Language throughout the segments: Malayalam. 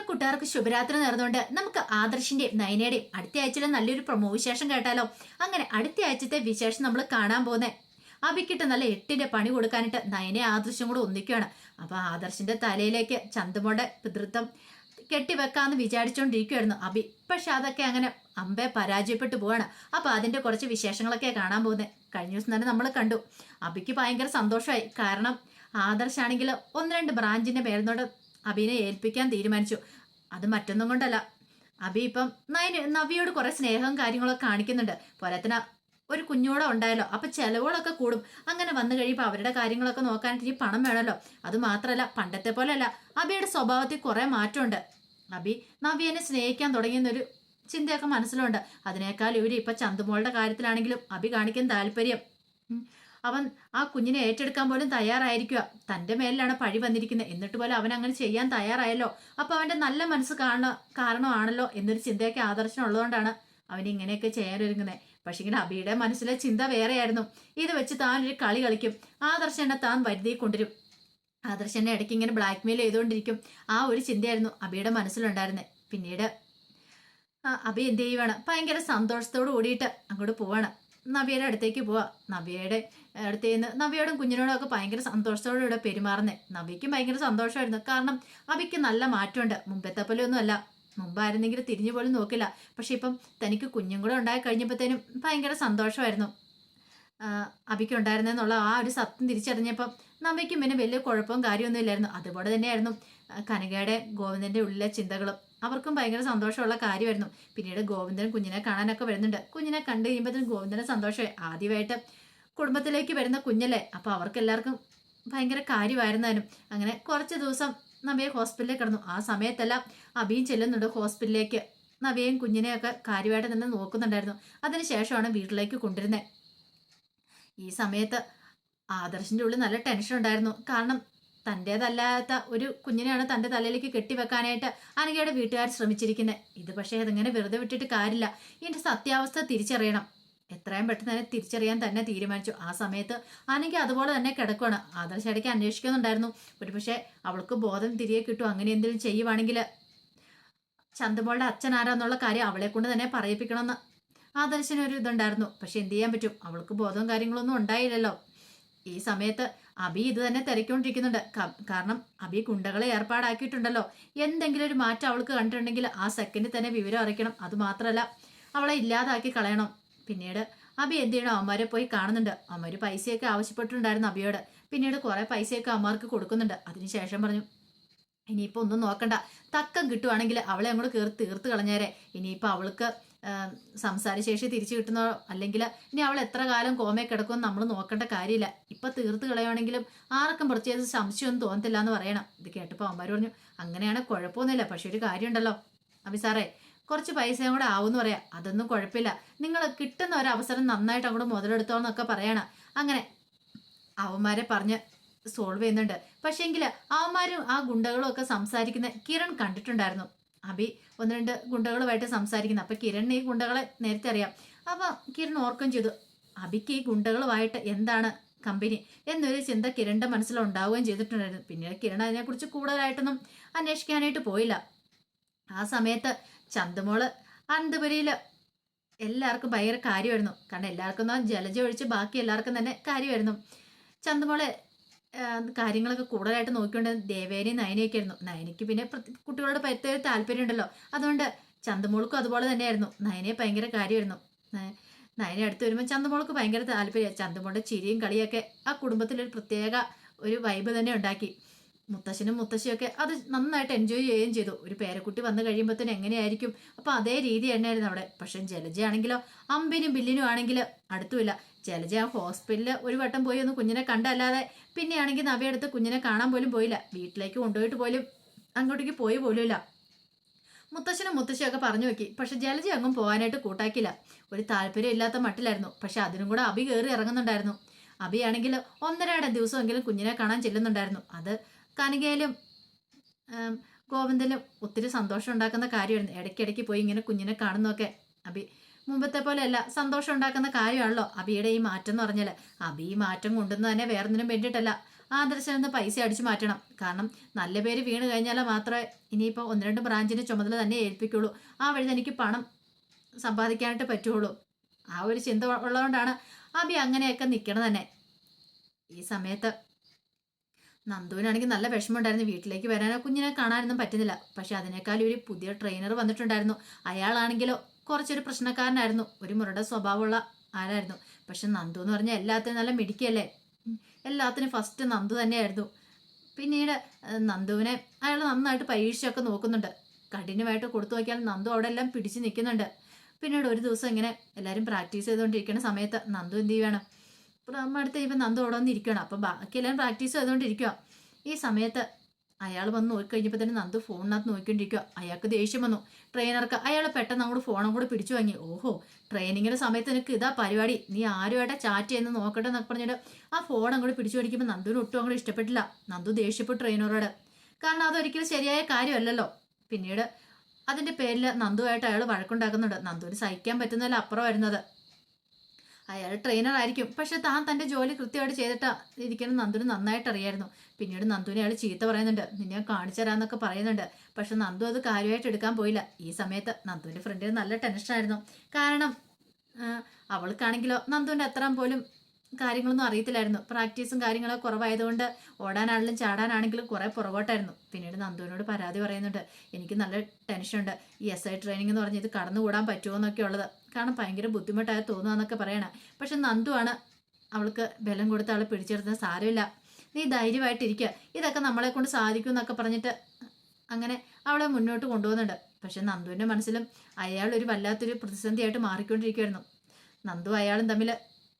എല്ലാ കൂട്ടുകാർക്ക് ശുഭരാത്രി നേർന്നുകൊണ്ട് നമുക്ക് ആദർശിന്റെയും നയനയുടെയും അടുത്ത ആഴ്ചയിലെ നല്ലൊരു പ്രമോ വിശേഷം കേട്ടാലോ? അങ്ങനെ അടുത്ത ആഴ്ചത്തെ വിശേഷം നമ്മൾ കാണാൻ പോകുന്നേ. അബിക്കിട്ട് നല്ല എട്ടിന്റെ പണി കൊടുക്കാനായിട്ട് നയനെ ആദർശം കൂടെ ഒന്നിക്കുകയാണ്. അപ്പൊ ആദർശിന്റെ തലയിലേക്ക് ചന്തുമോടെ പിതൃത്വം കെട്ടിവെക്കാന്ന് വിചാരിച്ചുകൊണ്ടിരിക്കുവായിരുന്നു അബി. പക്ഷെ അതൊക്കെ അങ്ങനെ അമ്പെ പരാജയപ്പെട്ടു പോവാണ്. അപ്പൊ അതിന്റെ കുറച്ച് വിശേഷങ്ങളൊക്കെ കാണാൻ പോകുന്നത് കഴിഞ്ഞ ദിവസം തന്നെ നമ്മൾ കണ്ടു. അബിക്ക് ഭയങ്കര സന്തോഷമായി. കാരണം ആദർശാണെങ്കിൽ ഒന്ന് രണ്ട് ബ്രാഞ്ചിന്റെ മേൽനോട് അബിനെ ഏൽപ്പിക്കാൻ തീരുമാനിച്ചു. അത് മറ്റൊന്നും കൊണ്ടല്ല. അബി ഇപ്പം നയന് നവിയോട് കുറെ സ്നേഹവും കാര്യങ്ങളൊക്കെ കാണിക്കുന്നുണ്ട്. പോരാത്തിന് ഒരു കുഞ്ഞോടെ ഉണ്ടായല്ലോ. അപ്പൊ ചെലവുകളൊക്കെ കൂടും. അങ്ങനെ വന്നു കഴിയുമ്പോൾ അവരുടെ കാര്യങ്ങളൊക്കെ നോക്കാനായിട്ട് ഈ പണം വേണമല്ലോ. അത് മാത്രമല്ല പണ്ടത്തെ പോലെയല്ല. അബിയുടെ സ്വഭാവത്തിൽ കുറെ മാറ്റമുണ്ട്. അബി നവ്യനെ സ്നേഹിക്കാൻ തുടങ്ങിയെന്നൊരു ചിന്തയൊക്കെ മനസ്സിലുണ്ട്. അതിനേക്കാൾ ഇവർ ഇപ്പൊ ചന്തുമോളുടെ കാര്യത്തിലാണെങ്കിലും അബി കാണിക്കുന്ന താല്പര്യം. അവൻ ആ കുഞ്ഞിനെ ഏറ്റെടുക്കാൻ പോലും തയ്യാറായിരിക്കുക തന്റെ മേലിലാണ് പഴി വന്നിരിക്കുന്നത്. എന്നിട്ട് പോലും അവൻ അങ്ങനെ ചെയ്യാൻ തയ്യാറായല്ലോ. അപ്പൊ അവന്റെ നല്ല മനസ്സ് കാണ കാരണമാണല്ലോ എന്നൊരു ചിന്തയൊക്കെ ആദർശം ഉള്ളതുകൊണ്ടാണ് അവൻ ഇങ്ങനെയൊക്കെ ചെയ്യാനൊരുങ്ങുന്നത് പക്ഷെങ്കിൽ അബിയുടെ മനസ്സിലെ ചിന്ത വേറെയായിരുന്നു. ഇത് വെച്ച് താൻ ഒരു കളി കളിക്കും. ആദർശനെ താൻ വരുതി കൊണ്ടുവരും. ആദർശനെ ഇടയ്ക്ക് ഇങ്ങനെ ബ്ലാക്ക് മെയിൽ ചെയ്തുകൊണ്ടിരിക്കും. ആ ഒരു ചിന്തയായിരുന്നു അബിയുടെ മനസ്സിലുണ്ടായിരുന്നത് പിന്നീട് അബി എന്ത് ചെയ്യുവാണ്? ഭയങ്കര സന്തോഷത്തോട് കൂടിയിട്ട് അങ്ങോട്ട് പോവാണ്. നവ്യയുടെ അടുത്തേക്ക് പോവാ. നവ്യയുടെ അടുത്ത് നവ്യയോടും കുഞ്ഞിനോടും ഒക്കെ ഭയങ്കര സന്തോഷത്തോടെ ഇവിടെ പെരുമാറുന്നത് നവ്യയ്ക്കും ഭയങ്കര സന്തോഷമായിരുന്നു. കാരണം അവയ്ക്ക് നല്ല മാറ്റമുണ്ട്. മുമ്പത്തെ പോലെ ഒന്നുമല്ല. മുമ്പായിരുന്നെങ്കിൽ തിരിഞ്ഞു പോലും നോക്കില്ല. പക്ഷെ ഇപ്പം തനിക്ക് കുഞ്ഞും കൂടെ ഉണ്ടായി കഴിഞ്ഞപ്പോഴത്തേനും ഭയങ്കര സന്തോഷമായിരുന്നു. അബിക്ക് ഉണ്ടായിരുന്നെന്നുള്ള ആ ഒരു സത്യം തിരിച്ചറിഞ്ഞപ്പം നമ്മയ്ക്കും പിന്നെ വലിയ കുഴപ്പവും കാര്യമൊന്നും ഇല്ലായിരുന്നു. അതുപോലെ തന്നെയായിരുന്നു കനകയുടെ ഗോവിന്ദന്റെ ഉള്ളിലെ ചിന്തകളും. അവർക്കും ഭയങ്കര സന്തോഷമുള്ള കാര്യമായിരുന്നു. പിന്നീട് ഗോവിന്ദൻ കുഞ്ഞിനെ കാണാനൊക്കെ വരുന്നുണ്ട്. കുഞ്ഞിനെ കണ്ടു കഴിയുമ്പോഴത്തേനും ഗോവിന്ദന് സന്തോഷമായി. ആദ്യമായിട്ട് കുടുംബത്തിലേക്ക് വരുന്ന കുഞ്ഞല്ലേ? അപ്പോൾ അവർക്ക് എല്ലാവർക്കും ഭയങ്കര കാര്യമായിരുന്നാലും അങ്ങനെ കുറച്ച് ദിവസം നവ്യ ഹോസ്പിറ്റലിൽ കിടന്നു. ആ സമയത്തെല്ലാം അബിയും ചെല്ലുന്നുണ്ട് ഹോസ്പിറ്റലിലേക്ക്. നവ്യയും കുഞ്ഞിനെയൊക്കെ കാര്യമായിട്ട് തന്നെ നോക്കുന്നുണ്ടായിരുന്നു. അതിനുശേഷമാണ് വീട്ടിലേക്ക് കൊണ്ടിരുന്നത് ഈ സമയത്ത് ആദർശിന്റെ ഉള്ളിൽ നല്ല ടെൻഷൻ ഉണ്ടായിരുന്നു. കാരണം തന്റേതല്ലാത്ത ഒരു കുഞ്ഞിനെയാണ് തന്റെ തലയിലേക്ക് കെട്ടിവെക്കാനായിട്ട് അനഘയുടെ വീട്ടുകാർ ശ്രമിച്ചിരിക്കുന്നത് ഇത് പക്ഷേ അതിങ്ങനെ വെറുതെ വിട്ടിട്ട് കാര്യമില്ല. ഇതിന്റെ സത്യാവസ്ഥ തിരിച്ചറിയണം. എത്രയും പെട്ടെന്ന് തന്നെ തിരിച്ചറിയാൻ തന്നെ തീരുമാനിച്ചു. ആ സമയത്ത് അനഘ അതുപോലെ തന്നെ കിടക്കുവാണ്. ആദർശ ഇടയ്ക്ക് അന്വേഷിക്കുന്നുണ്ടായിരുന്നു. ഒരുപക്ഷെ അവൾക്ക് ബോധം തിരികെ കിട്ടും. അങ്ങനെ എന്തെങ്കിലും ചെയ്യുവാണെങ്കിൽ ചന്ദമോളുടെ അച്ഛൻ ആരാന്നുള്ള കാര്യം അവളെ കൊണ്ട് തന്നെ പറയിപ്പിക്കണമെന്ന് ആദർശനൊരു ഒരു ഇതുണ്ടായിരുന്നു. പക്ഷെ എന്ത് ചെയ്യാൻ പറ്റും? അവൾക്ക് ബോധവും കാര്യങ്ങളൊന്നും ഉണ്ടായില്ലല്ലോ. ഈ സമയത്ത് അബി ഇത് തന്നെ തിരക്കൊണ്ടിരിക്കുന്നുണ്ട് കാരണം അബി ഗുണ്ടകളെ ഏർപ്പാടാക്കിയിട്ടുണ്ടല്ലോ. എന്തെങ്കിലും ഒരു മാറ്റം അവൾക്ക് കണ്ടിട്ടുണ്ടെങ്കിൽ ആ സെക്കൻഡിൽ തന്നെ വിവരം അറിയിക്കണം. അത് മാത്രമല്ല അവളെ ഇല്ലാതാക്കി കളയണം. പിന്നീട് അബി എന്ത് ചെയ്യണം? അമ്മമാരെ പോയി കാണുന്നുണ്ട്. അമ്മര് പൈസയൊക്കെ ആവശ്യപ്പെട്ടിട്ടുണ്ടായിരുന്നു അബിയോട്. പിന്നീട് കുറെ പൈസയൊക്കെ അമ്മമാർക്ക് കൊടുക്കുന്നുണ്ട്. അതിനുശേഷം പറഞ്ഞു ഇനിയിപ്പോൾ ഒന്നും നോക്കണ്ട. തക്കം കിട്ടുവാണെങ്കിൽ അവളെ അങ്ങോട്ട് കയറി തീർത്ത് കളഞ്ഞേരെ. ഇനിയിപ്പോൾ അവൾക്ക് സംസാരശേഷി തിരിച്ചു കിട്ടുന്നോ? അല്ലെങ്കിൽ ഇനി അവൾ എത്ര കാലം കോമയെ കിടക്കുമെന്ന് നമ്മൾ നോക്കേണ്ട കാര്യമില്ല. ഇപ്പൊ തീർത്ത് കളയുവാണെങ്കിലും ആർക്കും പ്രത്യേകിച്ച് സംശയമൊന്നും തോന്നത്തില്ല എന്ന് പറയണം. ഇത് കേട്ടപ്പോൾ അവന്മാർ പറഞ്ഞു അങ്ങനെയാണ് കുഴപ്പമൊന്നുമില്ല പക്ഷെ ഒരു കാര്യമുണ്ടല്ലോ. അഭിസാറേ കുറച്ച് പൈസയും കൂടെ എന്ന് പറയാം. അതൊന്നും കുഴപ്പമില്ല. നിങ്ങൾ കിട്ടുന്ന ഒരു അവസരം നന്നായിട്ട് അങ്ങോട്ട് മുതലെടുത്തോന്നൊക്കെ പറയണം. അങ്ങനെ അവന്മാരെ പറഞ്ഞ് സോൾവ് ചെയ്യുന്നുണ്ട്. പക്ഷേങ്കിൽ അവന്മാരും ആ ഗുണ്ടകളും ഒക്കെ സംസാരിക്കുന്ന കിരൺ കണ്ടിട്ടുണ്ടായിരുന്നു. അബി ഒന്ന് രണ്ട് ഗുണ്ടകളുമായിട്ട് സംസാരിക്കുന്നു. അപ്പൊ കിരൺ ഈ ഗുണ്ടകളെ നേരത്തെ അറിയാം. അപ്പൊ കിരൺ ഓർക്കം ചെയ്തു അഭിക്ക് ഈ ഗുണ്ടകളുമായിട്ട് എന്താണ് കമ്പനി എന്നൊരു ചിന്ത കിരണിന്റെ മനസ്സിലുണ്ടാവുകയും ചെയ്തിട്ടുണ്ടായിരുന്നു. പിന്നീട് കിരൺ അതിനെക്കുറിച്ച് കൂടുതലായിട്ടൊന്നും അന്വേഷിക്കാനായിട്ട് പോയില്ല. ആ സമയത്ത് ചന്തുമോൾ അനന്തപുരിയിൽ എല്ലാവർക്കും ഭയങ്കര കാര്യമായിരുന്നു. കാരണം എല്ലാവർക്കും ജലജ ഒഴിച്ച് ബാക്കി എല്ലാവർക്കും തന്നെ കാര്യമായിരുന്നു. ചന്തുമോളെ കാര്യങ്ങളൊക്കെ കൂടുതലായിട്ട് നോക്കിക്കൊണ്ട് ദേവേനയും നയനയൊക്കെ ആയിരുന്നു. നയനയ്ക്ക് പിന്നെ കുട്ടികളോട് പരിത്തേ താല്പര്യം ഉണ്ടല്ലോ. അതുകൊണ്ട് ചന്തമോൾക്കും അതുപോലെ തന്നെയായിരുന്നു. നയനയെ ഭയങ്കര കാര്യമായിരുന്നു. നയ- നയനെ അടുത്ത് വരുമ്പോൾ ചന്തമോൾക്ക് ഭയങ്കര താല്പര്യം. ചന്തമോളുടെ ചിരിയും കളിയൊക്കെ ആ കുടുംബത്തിലൊരു പ്രത്യേക ഒരു വൈബ് തന്നെ ഉണ്ടാക്കി. മുത്തശ്ശനും മുത്തശ്ശിയൊക്കെ അത് നന്നായിട്ട് എൻജോയ് ചെയ്യുകയും ചെയ്തു. ഒരു പേരക്കുട്ടി വന്നു കഴിയുമ്പോഴത്തേന് എങ്ങനെയായിരിക്കും? അപ്പോൾ അതേ രീതി തന്നെയായിരുന്നു അവിടെ. പക്ഷെ ജലജയാണെങ്കിലോ അമ്പിനും ബില്ലിനും ആണെങ്കിൽ അടുത്തുമില്ല. ജലജ ആ ഹോസ്പിറ്റലിൽ ഒരു വട്ടം പോയി ഒന്ന് കുഞ്ഞിനെ കണ്ടല്ലാതെ പിന്നെയാണെങ്കിൽ നവ്യ അടുത്ത് കുഞ്ഞിനെ കാണാൻ പോലും പോയില്ല. വീട്ടിലേക്ക് കൊണ്ടുപോയിട്ട് പോലും അങ്ങോട്ടേക്ക് പോയി പോലുമില്ല. മുത്തശ്ശനും മുത്തശ്ശിയൊക്കെ പറഞ്ഞു നോക്കി. പക്ഷെ ജലജ അങ്ങും പോകാനായിട്ട് കൂട്ടാക്കില്ല ഒരു താല്പര്യം ഇല്ലാത്ത മട്ടിലായിരുന്നു. പക്ഷെ അതിനും കൂടെ അഭി കയറി ഇറങ്ങുന്നുണ്ടായിരുന്നു. അഭിയാണെങ്കിൽ ഒന്നരയുടെ ദിവസമെങ്കിലും കുഞ്ഞിനെ കാണാൻ ചെല്ലുന്നുണ്ടായിരുന്നു. അത് കനികയിലും ഗോവിന്ദലും ഒത്തിരി സന്തോഷം ഉണ്ടാക്കുന്ന കാര്യമായിരുന്നു. ഇടയ്ക്കിടയ്ക്ക് പോയി ഇങ്ങനെ കുഞ്ഞിനെ കാണുന്നൊക്കെ അബി മുമ്പത്തെ പോലെയല്ല സന്തോഷം ഉണ്ടാക്കുന്ന കാര്യമാണല്ലോ അബിയുടെ ഈ മാറ്റം എന്ന് പറഞ്ഞാൽ അബി ഈ മാറ്റം കൊണ്ടുവന്ന് തന്നെ വേറൊന്നിനും വേണ്ടിയിട്ടല്ല ആദർശനൊന്ന് പൈസ അടിച്ചു മാറ്റണം. കാരണം നല്ല പേര് വീണ് കഴിഞ്ഞാൽ മാത്രമേ ഇനിയിപ്പോൾ ഒന്ന് രണ്ട് ബ്രാഞ്ചിന്റെ ചുമതല തന്നെ ഏൽപ്പിക്കുള്ളൂ. ആ വഴി എനിക്ക് പണം സമ്പാദിക്കാനായിട്ട് പറ്റുള്ളൂ. ആ ഒരു ചിന്ത ഉള്ളതുകൊണ്ടാണ് അബി അങ്ങനെയൊക്കെ നിൽക്കണം തന്നെ. ഈ സമയത്ത് നന്ദുവിനാണെങ്കിൽ നല്ല വിഷമമുണ്ടായിരുന്നു. വീട്ടിലേക്ക് വരാനോ കുഞ്ഞിനെ കാണാനൊന്നും പറ്റുന്നില്ല. പക്ഷെ അതിനേക്കാൾ ഒരു പുതിയ ട്രെയിനർ വന്നിട്ടുണ്ടായിരുന്നു. അയാളാണെങ്കിലോ കുറച്ചൊരു പ്രശ്നക്കാരനായിരുന്നു. ഒരു മുരുടെ സ്വഭാവമുള്ള ആരായിരുന്നു? പക്ഷെ നന്ദു എന്ന് പറഞ്ഞാൽ എല്ലാത്തിനും നല്ല മിടിക്കല്ലേ. എല്ലാത്തിനും ഫസ്റ്റ് നന്ദു തന്നെയായിരുന്നു. പിന്നീട് നന്ദുവിനെ അയാൾ നന്നായിട്ട് പരീക്ഷയൊക്കെ നോക്കുന്നുണ്ട്. കഠിനമായിട്ട് കൊടുത്തു നോക്കിയാൽ നന്ദു അവിടെ എല്ലാം പിടിച്ച് നിൽക്കുന്നുണ്ട്. പിന്നീട് ഒരു ദിവസം ഇങ്ങനെ എല്ലാവരും പ്രാക്ടീസ് ചെയ്തുകൊണ്ടിരിക്കുന്ന സമയത്ത് നന്ദു എന്ത് ചെയ്യുകയാണ് നമ്മൾ അടുത്ത് ഇപ്പം നന്ദ ഇരിക്കണം അപ്പം ബാക്കിയെല്ലാം പ്രാക്ടീസ് ചെയ്തുകൊണ്ടിരിക്കുക ഈ സമയത്ത് അയാൾ വന്ന് നോക്കിക്കഴിഞ്ഞപ്പോൾ തന്നെ നന്ദു ഫോണിനകത്ത് നോക്കിക്കൊണ്ടിരിക്കുക അയാൾക്ക് ദേഷ്യം വന്നു. ട്രെയിനർക്ക് അയാൾ പെട്ടെന്ന് അങ്ങോട്ട് ഫോണും കൂടെ പിടിച്ചു വാങ്ങി. ഓഹോ ട്രെയിനിങ്ങിന്റെ സമയത്ത് നിനക്ക് ഇതാ പരിപാടി. നീ ആരുമായിട്ട് ചാറ്റ് ചെയ്യുന്ന നോക്കട്ടെ എന്നൊക്കെ പറഞ്ഞിട്ട് ആ ഫോൺ അങ്ങോട്ട് പിടിച്ചു പിടിക്കുമ്പോൾ നന്ദുവിന് ഒട്ടും അങ്ങോട്ട് ഇഷ്ടപ്പെട്ടില്ല. നന്ദു ദേഷ്യപ്പെട്ടു ട്രെയിനറോട്. കാരണം അതൊരിക്കലും ശരിയായ കാര്യമല്ലല്ലോ. പിന്നീട് അതിന്റെ പേരിൽ നന്ദുവായിട്ട് അയാൾ വഴക്കുണ്ടാക്കുന്നുണ്ട്. നന്ദുവിന് സഹിക്കാൻ പറ്റുന്നതല്ല അപ്പുറം വരുന്നത് അയാൾ ട്രെയിനർ ആയിരിക്കും. പക്ഷെ താൻ തന്റെ ജോലി കൃത്യമായിട്ട് ചെയ്തിട്ട് ഇരിക്കണം നന്ദുവിന് നന്നായിട്ട് അറിയായിരുന്നു. പിന്നീട് നന്ദുവിനെ അയാൾ ചീത്ത പറയുന്നുണ്ട്. നിന്നെ ഞാൻ കാണിച്ചു തരാന്നൊക്കെ പറയുന്നുണ്ട്. പക്ഷെ നന്ദു അത് കാര്യമായിട്ട് എടുക്കാൻ പോയില്ല. ഈ സമയത്ത് നന്ദുവിന്റെ ഫ്രണ്ടിന് നല്ല ടെൻഷനായിരുന്നു കാരണം അവൾക്കാണെങ്കിലോ നന്ദുവിന്റെ അത്രയും പോലും കാര്യങ്ങളൊന്നും അറിയത്തില്ലായിരുന്നു. പ്രാക്ടീസും കാര്യങ്ങളൊക്കെ കുറവായതുകൊണ്ട് ഓടാനാണെങ്കിലും ചാടാനാണെങ്കിലും കുറേ പുറകോട്ടായിരുന്നു. പിന്നീട് നന്ദുവിനോട് പരാതി പറയുന്നുണ്ട്. എനിക്ക് നല്ല ടെൻഷനുണ്ട് ഈ എസ് ഐ ട്രെയിനിങ് എന്ന് പറഞ്ഞ് ഇത് കടന്നുകൂടാൻ പറ്റുമോ എന്നൊക്കെ ഉള്ളത്. കാരണം ഭയങ്കര ബുദ്ധിമുട്ടായി തോന്നുകയെന്നൊക്കെ പറയണം. പക്ഷെ നന്ദുവാണ് അവൾക്ക് ബലം കൊടുത്ത് അവളെ പിടിച്ചെടുത്തത് സാരമില്ല. നീ ധൈര്യമായിട്ടിരിക്കുക ഇതൊക്കെ നമ്മളെ കൊണ്ട് സാധിക്കും എന്നൊക്കെ പറഞ്ഞിട്ട് അങ്ങനെ അവളെ മുന്നോട്ട് കൊണ്ടുപോകുന്നുണ്ട്. പക്ഷെ നന്ദുവിന്റെ മനസ്സിലും അയാൾ ഒരു വല്ലാത്തൊരു പ്രതിസന്ധിയായിട്ട് മാറിക്കൊണ്ടിരിക്കുമായിരുന്നു നന്ദു അയാളും തമ്മിൽ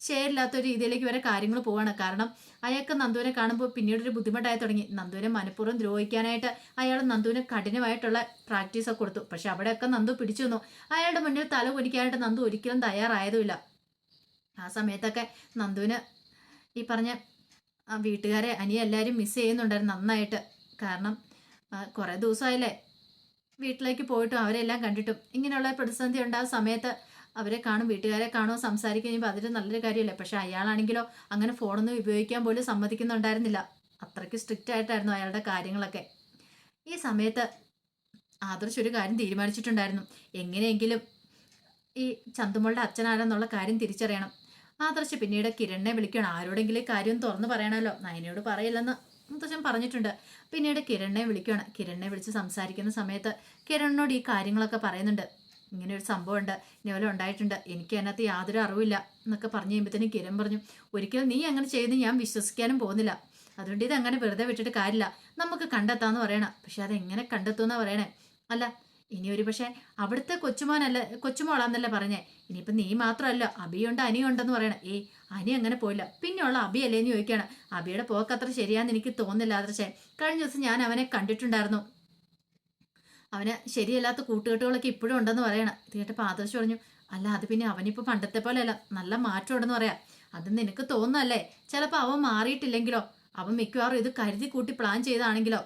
ചേരില്ലാത്ത ഒരു രീതിയിലേക്ക് വരെ കാര്യങ്ങൾ പോവാണ്. കാരണം അയാൾക്ക് നന്ദുവിനെ കാണുമ്പോൾ പിന്നീട് ഒരു ബുദ്ധിമുട്ടായി തുടങ്ങി. നന്ദുവിനെ മനഃപൂർവം ദ്രോഹിക്കാനായിട്ട് അയാൾ നന്ദുവിന് കഠിനമായിട്ടുള്ള പ്രാക്ടീസ് ഒക്കെ കൊടുത്തു. പക്ഷെ അവിടെയൊക്കെ നന്ദു പിടിച്ചു വന്നു അയാളുടെ മുന്നിൽ തല കുനിക്കാനായിട്ട് നന്ദു ഒരിക്കലും തയ്യാറായതുമില്ല. ആ സമയത്തൊക്കെ നന്ദുവിന് ഈ പറഞ്ഞ വീട്ടുകാരെ അനിയ എല്ലാവരും മിസ് ചെയ്യുന്നുണ്ടായിരുന്നു നന്നായിട്ട്. കാരണം കുറേ ദിവസമായില്ലേ വീട്ടിലേക്ക് പോയിട്ടും അവരെല്ലാം കണ്ടിട്ടും. ഇങ്ങനെയുള്ള പ്രതിസന്ധി ഉണ്ടാകുന്ന സമയത്ത് അവരെ കാണും വീട്ടുകാരെ കാണുമോ സംസാരിക്കും അതൊരു നല്ലൊരു കാര്യമല്ലേ? പക്ഷെ അയാളാണെങ്കിലോ അങ്ങനെ ഫോണൊന്നും ഉപയോഗിക്കാൻ പോലും സമ്മതിക്കുന്നുണ്ടായിരുന്നില്ല. അത്രയ്ക്ക് സ്ട്രിക്റ്റ് ആയിട്ടായിരുന്നു അയാളുടെ കാര്യങ്ങളൊക്കെ. ഈ സമയത്ത് ആദർശ് ഒരു കാര്യം തീരുമാനിച്ചിട്ടുണ്ടായിരുന്നു. എങ്ങനെയെങ്കിലും ഈ ചന്തുമോളുടെ അച്ഛനാരെന്നുള്ള കാര്യം തിരിച്ചറിയണം. ആദർശ് പിന്നീട് കിരണിനെ വിളിക്കണം ആരോടെങ്കിലും കാര്യം തുറന്നു പറയണമല്ലോ? നയനയോട് പറയില്ലെന്ന് മുത്തച്ഛൻ പറഞ്ഞിട്ടുണ്ട്. പിന്നീട് കിരണിനെ വിളിക്കുകയാണ്. കിരണിനെ വിളിച്ച് സംസാരിക്കുന്ന സമയത്ത് കിരണിനോട് ഈ കാര്യങ്ങളൊക്കെ പറയുന്നുണ്ട്. ഇങ്ങനെ ഒരു സംഭവം ഉണ്ട് ഇതുപോലെ ഉണ്ടായിട്ടുണ്ട്. എനിക്ക് അതിനകത്ത് യാതൊരു അറിവില്ല എന്നൊക്കെ പറഞ്ഞു കഴിയുമ്പോഴത്തേനും കിരൺ പറഞ്ഞു ഒരിക്കലും നീ അങ്ങനെ ചെയ്ത് ഞാൻ വിശ്വസിക്കാനും പോകുന്നില്ല. അതുകൊണ്ട് ഇത് അങ്ങനെ വെറുതെ വിട്ടിട്ട് കാര്യമില്ല. നമുക്ക് കണ്ടെത്താന്ന് പറയണം. പക്ഷെ അതെങ്ങനെ കണ്ടെത്തുമെന്നാ പറയണേ? അല്ല ഇനി ഒരു പക്ഷേ അവിടുത്തെ കൊച്ചുമോനല്ല കൊച്ചുമോളാന്നല്ലേ പറഞ്ഞേ. ഇനിയിപ്പം നീ മാത്രമല്ല അബിയുണ്ട് അനിയുണ്ടെന്ന് പറയണേ. ഏയ് അനി അങ്ങനെ പോയില്ല. പിന്നെയുള്ള അബി അല്ലേന്ന് ചോദിക്കുകയാണ്. അബിയുടെ പോക്ക് അത്ര ശരിയാന്ന് എനിക്ക് തോന്നുന്നില്ല ആദർശേ. കഴിഞ്ഞ ദിവസം ഞാൻ അവനെ കണ്ടിട്ടുണ്ടായിരുന്നു. അവന് ശരിയല്ലാത്ത കൂട്ടുകെട്ടുകളൊക്കെ ഇപ്പോഴും ഉണ്ടെന്ന് പറയണം. ഇത് കേട്ടപ്പോൾ പറഞ്ഞു അല്ല അത് പിന്നെ അവനിപ്പോൾ പണ്ടത്തെ പോലെയല്ല. നല്ല മാറ്റം ഉണ്ടെന്ന് പറയാം. അത് നിനക്ക് തോന്നുന്നല്ലേ ചിലപ്പോൾ അവൻ മാറിയിട്ടില്ലെങ്കിലോ? അവൻ മിക്കവാറും ഇത് കരുതി കൂട്ടി പ്ലാൻ ചെയ്താണെങ്കിലോ?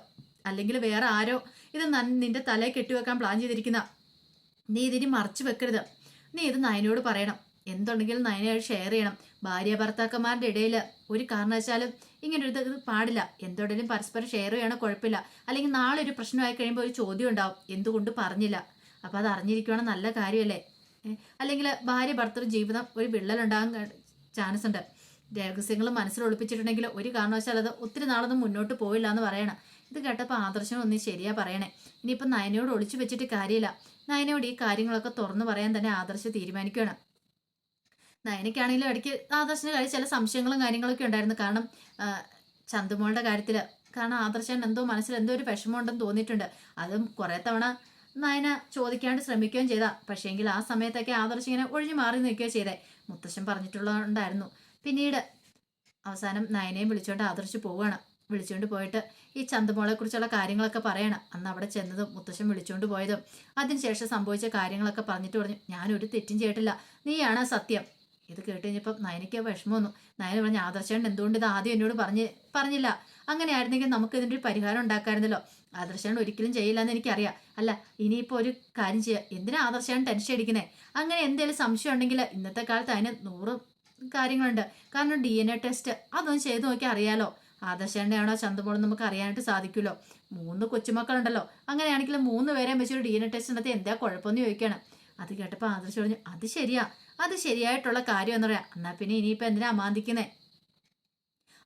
അല്ലെങ്കിൽ വേറെ ആരോ ഇത് നിന്റെ തലയെ കെട്ടിവെക്കാൻ പ്ലാൻ ചെയ്തിരിക്കുന്ന. നീ ഇതിന് മറച്ചു വെക്കരുത്. നീ ഇത് നയനോട് പറയണം. എന്തുണ്ടെങ്കിലും നയനെ ഷെയർ ചെയ്യണം. ഭാര്യ ഭർത്താക്കന്മാരുടെ ഇടയിൽ ഒരു കാരണവശാലും ഇങ്ങനെ ഇത് പാടില്ല. എന്തുണ്ടെങ്കിലും പരസ്പരം ഷെയർ ചെയ്യണോ കുഴപ്പമില്ല. അല്ലെങ്കിൽ നാളെ ഒരു പ്രശ്നമായി കഴിയുമ്പോൾ ഒരു ചോദ്യം ഉണ്ടാവും. എന്തുകൊണ്ട് പറഞ്ഞില്ല? അപ്പോൾ അത് അറിഞ്ഞിരിക്കുകയാണ് നല്ല കാര്യമല്ലേ? അല്ലെങ്കിൽ ഭാര്യ ഭർത്തൃ ജീവിതം ഒരു വിള്ളലുണ്ടാകാൻ ചാൻസ് ഉണ്ട്. രഹസ്യങ്ങൾ മനസ്സിൽ ഒളിപ്പിച്ചിട്ടുണ്ടെങ്കിൽ ഒരു കാരണവശാൽ അത് ഒത്തിരി നാളൊന്നും മുന്നോട്ട് പോയില്ല എന്ന് പറയണം. ഇത് കേട്ടപ്പോൾ ആദർശം ഒന്നും ശരിയാ പറയണേ. ഇനിയിപ്പോൾ നയനയോട് ഒളിച്ചു വെച്ചിട്ട് കാര്യമില്ല. നയനയോട് ഈ കാര്യങ്ങളൊക്കെ തുറന്നു പറയാൻ തന്നെ ആദർശം തീരുമാനിക്കുകയാണ് നയനയ്ക്കാണെങ്കിലും ഇടയ്ക്ക് ആദർശന കാര്യം ചില സംശയങ്ങളും കാര്യങ്ങളൊക്കെ ഉണ്ടായിരുന്നു. കാരണം ചന്തുമോളുടെ കാര്യത്തിൽ കാരണം ആദർശൻ എന്തോ മനസ്സിൽ എന്തോ ഒരു വിഷമമുണ്ടെന്ന് തോന്നിയിട്ടുണ്ട്. അതും കുറേ തവണ നയന ചോദിക്കാണ്ട് ശ്രമിക്കുകയും ചെയ്താ. പക്ഷേങ്കിൽ ആ സമയത്തൊക്കെ ആദർശ ഇങ്ങനെ ഒഴിഞ്ഞു മാറി നിൽക്കുകയോ ചെയ്തേ. മുത്തശ്ശൻ പറഞ്ഞിട്ടുള്ളതുണ്ടായിരുന്നു. പിന്നീട് അവസാനം നയനയും വിളിച്ചുകൊണ്ട് ആദർശ് പോവുകയാണ്. വിളിച്ചുകൊണ്ട് പോയിട്ട് ഈ ചന്തമോളെ കുറിച്ചുള്ള കാര്യങ്ങളൊക്കെ പറയണം. അന്ന് അവിടെ ചെന്നതും മുത്തശ്ശൻ വിളിച്ചുകൊണ്ട് പോയതും. അതിനുശേഷം സംഭവിച്ച കാര്യങ്ങളൊക്കെ പറഞ്ഞിട്ട് പറഞ്ഞു ഞാനൊരു തെറ്റും ചെയ്തിട്ടില്ല. നീയാണ് സത്യം. ഇത് കേട്ട് കഴിഞ്ഞപ്പം നയനയ്ക്ക് വിഷമം വന്നു. നയന പറഞ്ഞു ആദർശേണ്ട എന്തുകൊണ്ട് ഇത് ആദ്യം എന്നോട് പറഞ്ഞ് പറഞ്ഞില്ല? അങ്ങനെ ആയിരുന്നെങ്കിൽ നമുക്ക് ഇതിന്റെ ഒരു പരിഹാരം ഉണ്ടാക്കാമായിരുന്നല്ലോ ആദർശേണ്ട ഒരിക്കലും ചെയ്യില്ല എന്ന് എനിക്കറിയാം. അല്ല ഇനിയിപ്പോൾ ഒരു കാര്യം ചെയ്യുക എന്തിനാ ആദർശേണ്ട ടെൻഷൻ അടിക്കുന്നത് അങ്ങനെ എന്തെങ്കിലും സംശയം ഉണ്ടെങ്കിൽ ഇന്നത്തെ കാലത്ത് അതിന് നൂറ് കാര്യങ്ങളുണ്ട്. കാരണം ഡി എൻ എ ടെസ്റ്റ് അതൊന്നും ചെയ്ത് നോക്കി അറിയാലോ. ആദർശേണ്ടയാണോ ചന്തമോളും നമുക്ക് അറിയാനായിട്ട് സാധിക്കുമല്ലോ മൂന്ന് കൊച്ചുമക്കളുണ്ടല്ലോ. അങ്ങനെയാണെങ്കിൽ മൂന്ന് പേരെയും വെച്ചൊരു ഡി എൻ എ ടെസ്റ്റ് നടത്തി എന്താ കുഴപ്പമെന്ന് ചോദിക്കണം. അത് കേട്ടപ്പോൾ ആദർശ് പറഞ്ഞു അത് ശരിയാ അത് ശരിയായിട്ടുള്ള കാര്യം എന്ന് പറയാം. എന്നാൽ പിന്നെ ഇനിയിപ്പോൾ എന്തിനാ അമാന്തിക്കുന്നേ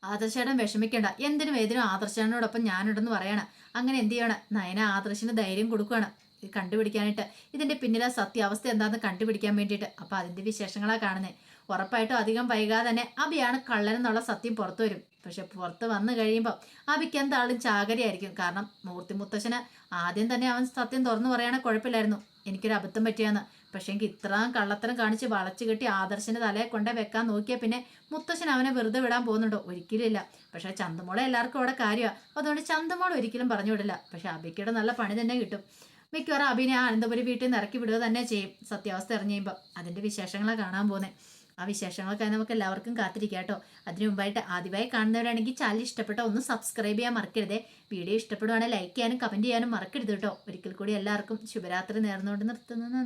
ആദർശേടൻ വിഷമിക്കേണ്ട. എന്തിനും ഏതിനും ആദർശനോടൊപ്പം ഞാനുണ്ടെന്ന് പറയണം. അങ്ങനെ എന്ത് ചെയ്യണം? നയന ആദർശിന് ധൈര്യം കൊടുക്കുകയാണ്. ഇത് കണ്ടുപിടിക്കാനായിട്ട്. ഇതിന്റെ പിന്നിലെ സത്യാവസ്ഥ എന്താണെന്ന് കണ്ടുപിടിക്കാൻ വേണ്ടിയിട്ട്. അപ്പോൾ അതിന്റെ വിശേഷങ്ങളാണ് കാണുന്നത് ഉറപ്പായിട്ടും അധികം വൈകാതെ തന്നെ അബിയാണ് കള്ളനെന്നുള്ള സത്യം പുറത്തു വരും. പക്ഷെ പുറത്ത് വന്നു കഴിയുമ്പോൾ അബിക്ക് എന്താളും ചാകരയായിരിക്കും. കാരണം മൂർത്തി മുത്തശ്ശന് ആദ്യം തന്നെ അവൻ സത്യം തുറന്നു പറയണ കുഴപ്പമില്ലായിരുന്നു. എനിക്കൊരു അബദ്ധം പറ്റിയാന്ന്. പക്ഷേ എനിക്ക് ഇത്രയും കള്ളത്തരം കാണിച്ച് വളച്ചു കെട്ടി ആദർശിന്റെ തലയെ കൊണ്ടേ വെക്കാൻ നോക്കിയാൽ പിന്നെ മുത്തശ്ശൻ അവനെ വെറുതെ വിടാൻ പോകുന്നുണ്ടോ? ഒരിക്കലില്ല പക്ഷെ ചന്തമോളെ എല്ലാവർക്കും അവിടെ കാര്യമാണ് അതുകൊണ്ട് ചന്തമോൾ ഒരിക്കലും പറഞ്ഞു വിടില്ല. പക്ഷെ അബിക്കയുടെ നല്ല പണി തന്നെ കിട്ടും. മിക്കവാറും അബിനെ ആ അനന്തപുരി വീട്ടിൽ നിന്ന് ഇറക്കി വിടുക തന്നെ ചെയ്യും. സത്യാവസ്ഥ അറിഞ്ഞു കഴിയുമ്പോൾ അതിന്റെ വിശേഷങ്ങളാണ് കാണാൻ പോകുന്നത് ആ വിശേഷങ്ങളൊക്കെ നമുക്ക് എല്ലാവർക്കും കാത്തിരിക്കാം കേട്ടോ. അതിനു മുമ്പായിട്ട് ആദ്യമായി കാണുന്നവരാണെങ്കിൽ ചാനൽ ഇഷ്ടപ്പെട്ട ഒന്ന് സബ്സ്ക്രൈബ് ചെയ്യാൻ മറക്കരുതേ. വീഡിയോ ഇഷ്ടപ്പെടുവാണെങ്കിൽ ലൈക്ക് ചെയ്യാനും കമന്റ് ചെയ്യാനും മറക്കരുത് കേട്ടോ. ഒരിക്കൽ കൂടി എല്ലാവർക്കും ശുഭരാത്രി നേർന്നുകൊണ്ട് നിർത്തുന്നു.